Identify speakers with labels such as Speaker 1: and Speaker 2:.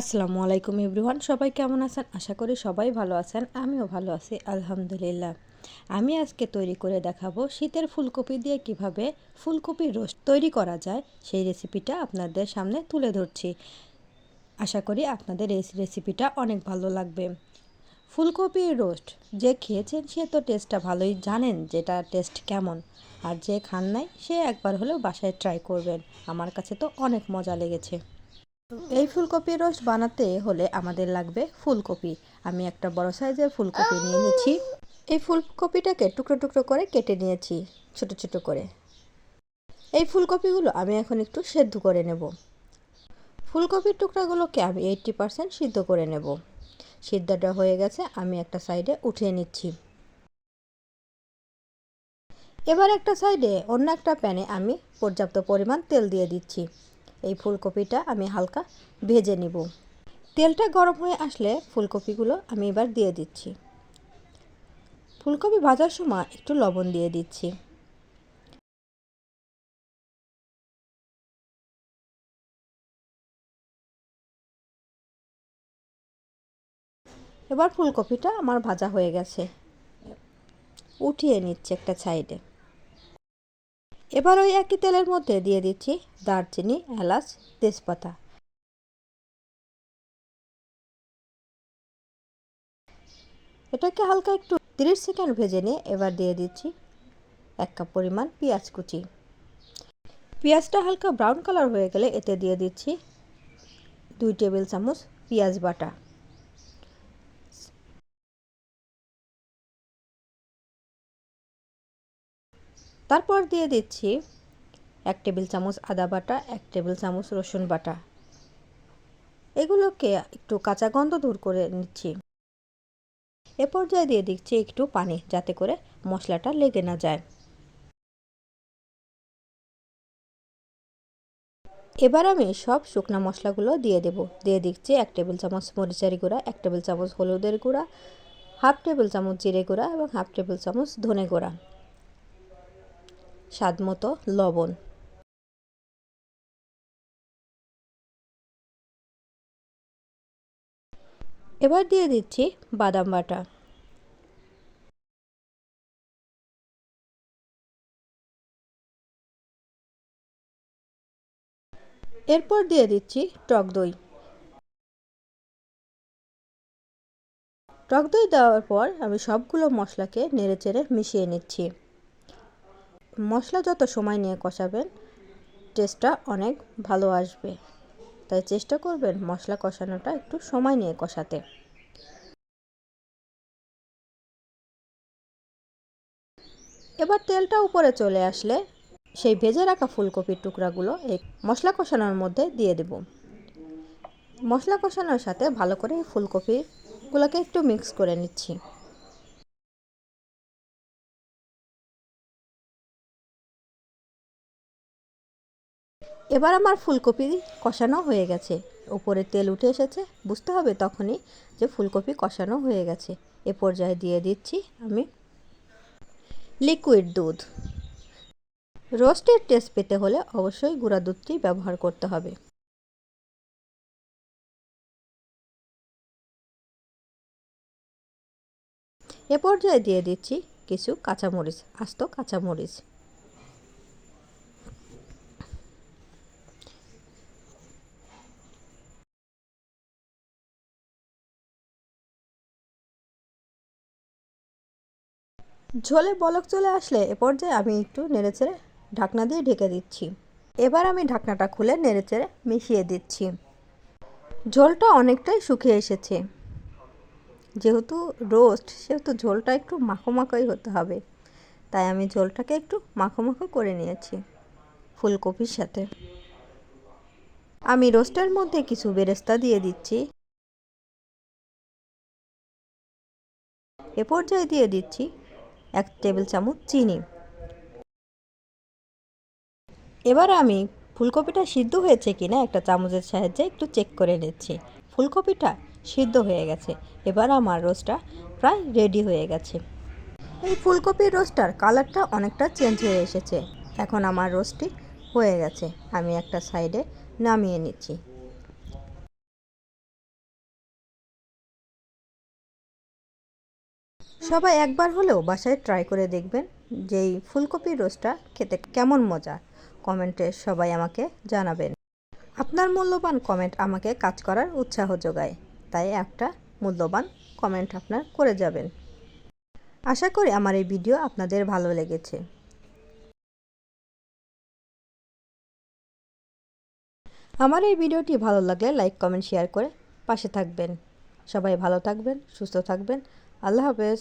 Speaker 1: আসসালামু আলাইকুম এভরিওয়ান, সবাই কেমন আছেন? আশা করি সবাই ভালো আছেন, আমিও ভালো আছি, আলহামদুলিল্লাহ। আমি আজকে তৈরি করে দেখাবো শীতের ফুলকপি দিয়ে কীভাবে ফুলকপির রোস্ট তৈরি করা যায়, সেই রেসিপিটা আপনাদের সামনে তুলে ধরছি। আশা করি আপনাদের এই রেসিপিটা অনেক ভালো লাগবে। ফুলকপির রোস্ট, যে খেয়েছেন সে তো টেস্টটা ভালোই জানেন যেটা টেস্ট কেমন, আর যে খান নাই সে একবার হলেও বাসায় ট্রাই করবেন। আমার কাছে তো অনেক মজা লেগেছে। এই ফুলকপির রস বানাতে হলে আমাদের লাগবে ফুলকপি। আমি একটা বড় সাইজের ফুলকপি নিয়ে নিয়েছি এই ফুলকপিটাকে টুকরো টুকরো করে কেটে নিয়েছি, ছোট ছোট করে। এই ফুলকপিগুলো আমি এখন একটু সেদ্ধ করে নেব। ফুলকপির টুকরাগুলোকে আমি এইটটি পারসেন্ট সিদ্ধ করে নেব। সিদ্ধটা হয়ে গেছে, আমি একটা সাইডে উঠিয়ে নিচ্ছি। এবার একটা সাইডে অন্য একটা প্যানে আমি পর্যাপ্ত পরিমাণ তেল দিয়ে দিচ্ছি। এই ফুলকপিটা আমি হালকা ভেজে নিব। তেলটা গরম হয়ে আসলে ফুলকপিগুলো আমি এবার দিয়ে দিচ্ছি। ফুলকপি ভাজার সময় একটু লবণ দিয়ে দিচ্ছি। এবার ফুলকপিটা আমার ভাজা হয়ে গেছে। উঠিয়ে নিচ্ছে একটা সাইডে। এবার ওই একই তেলের মধ্যে দিয়ে দিচ্ছি দারচিনি, এলাচ, তেজপাতা। এটাকে হালকা একটু তিরিশ সেকেন্ড ভেজে নিয়ে এবার দিয়ে দিচ্ছি এক কাপ পরিমাণ পেঁয়াজ কুচি। পেঁয়াজটা হালকা ব্রাউন কালার হয়ে গেলে এতে দিয়ে দিচ্ছি দুই টেবিল চামচ পেঁয়াজ বাটা। তারপর দিয়ে দিচ্ছি এক টেবিল চামচ আদা বাটা, এক টেবিল চামচ রসুন বাটা। এগুলোকে একটু কাঁচা গন্ধ দূর করে নিচ্ছি। এ পর্যায়ে দিয়ে দিচ্ছি একটু পানি, যাতে করে মশলাটা লেগে না যায়। এবার আমি সব শুকনা মশলাগুলো দিয়ে দেব। দিয়ে দিচ্ছি এক টেবিল চামচ মরিচের গুঁড়া, এক টেবিল চামচ হলুদের গুঁড়া, হাফ টেবিল চামচ জিরে গুঁড়া এবং হাফ টেবিল চামচ ধনে গুঁড়া। স্বাদ মতো লবণ। এবার দিয়ে দিচ্ছি বাদাম বাটা। এরপর দিয়ে দিচ্ছি টক দই। টক দই দেওয়ার পর আমি সবগুলো মশলাকে নেড়ে চেড়ে মিশিয়ে নিচ্ছি। মশলা যত সময় নিয়ে কষাবেন টেস্টটা অনেক ভালো আসবে। তাই চেষ্টা করবেন মশলা কষানোটা একটু সময় নিয়ে কষাতে। এবার তেলটা উপরে চলে আসলে সেই ভেজে রাখা ফুলকপির টুকরাগুলো এই মশলা কষানোর মধ্যে দিয়ে দেব। মশলা কষানোর সাথে ভালো করে ফুলকপিগুলোকে একটু মিক্স করে নিচ্ছি। এবার আমার ফুলকপি কষানো হয়ে গেছে। ওপরে তেল উঠে এসেছে। বুঝতে হবে তখনই যে ফুলকপি কষানো হয়ে গেছে। এ পর্যায়ে দিয়ে দিচ্ছি আমি লিকুইড দুধ। রোস্টের টেস্ট পেতে হলে অবশ্যই গুঁড়া দুধটি ব্যবহার করতে হবে। এ পর্যায়ে দিয়ে দিচ্ছি কিছু কাঁচামরিচ, আস্ত কাঁচামরিচ। ঝোলে বলক চলে আসলে এ পর্যায়ে আমি একটু নেড়েচেড়ে ঢাকনা দিয়ে ঢেকে দিচ্ছি। এবার আমি ঢাকনাটা খুলে নেড়েচেড়ে মিশিয়ে দিচ্ছি। ঝোলটা অনেকটাই শুকিয়ে এসেছে। যেহেতু রোস্ট, সেহেতু ঝোলটা একটু মাখো মাখোই হতে হবে। তাই আমি ঝোলটাকে একটু মাখো মাখো করে নিয়েছি ফুলকপির সাথে। আমি রোস্টের মধ্যে কিছু বেরেস্তা দিয়ে দিচ্ছি। এ পর্যায়ে দিয়ে দিচ্ছি এক টেবিল চামচ চিনি। এবার আমি ফুলকপিটা সিদ্ধ হয়েছে কিনা একটা চামচের সাহায্যে একটু চেক করে নিচ্ছি। ফুলকপিটা সিদ্ধ হয়ে গেছে। এবার আমার রোস্টটা প্রায় রেডি হয়ে গেছে। এই ফুলকপির রোস্টার কালারটা অনেকটা চেঞ্জ হয়ে এসেছে। এখন আমার রোস্টটি হয়ে গেছে। আমি একটা সাইডে নামিয়ে নিচ্ছি। সবাই একবার হলেও বাসায় ট্রাই করে দেখবেন যে এই ফুলকপির রোস্টটা খেতে কেমন মজা। কমেন্টে সবাই আমাকে জানাবেন। আপনার মূল্যবান কমেন্ট আমাকে কাজ করার উৎসাহ যোগায়। তাই একটা মূল্যবান কমেন্ট আপনার করে যাবেন। আশা করি আমার এই ভিডিও আপনাদের ভালো লেগেছে। আমার এই ভিডিওটি ভালো লাগলে লাইক কমেন্ট শেয়ার করে পাশে থাকবেন। সবাই ভালো থাকবেন, সুস্থ থাকবেন। আল্লাহ হাফেজ।